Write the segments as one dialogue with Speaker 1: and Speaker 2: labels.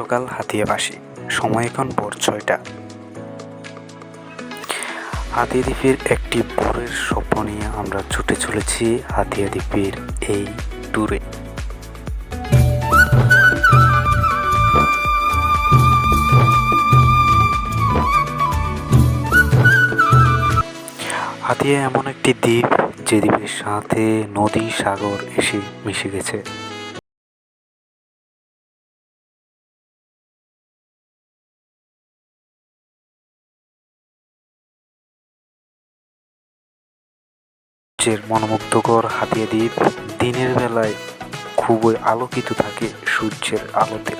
Speaker 1: সকাল হাতিয়াবাসী সময় এখন ভোর ছয়টা। হাতিয়া দ্বীপের একটি ভোরের স্বপ্ন নিয়ে আমরা ছুটে চলেছি হাতিয়া দ্বীপের এই ট্যুরে। হাতিয়া এমন একটি দ্বীপ যে দ্বীপের সাথে নদী সাগর এসে মিশে গেছে। সূর্যের মনোমুগ্ধকর হাতিয়া দ্বীপ দিনের বেলায় খুবই আলোকিত থাকে সূর্যের আলোতে।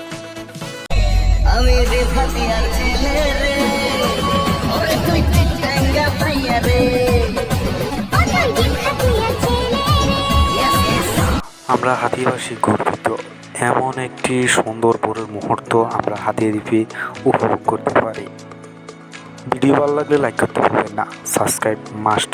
Speaker 2: আমি রে ভাতিয়ার ছেলে রে ওরে তুই চিটাঙ্গা ভাইয়া রে। Yes, yes.
Speaker 1: আমরা হাতিবাসী গর্বিত। এমন একটি সুন্দর ভোরের মুহূর্ত আমরা হাতিয়া দ্বীপে উপভোগ করতে পারি। ভিডিও ভালো লাগলে লাইক করতে ভুলবেন না। Subscribe must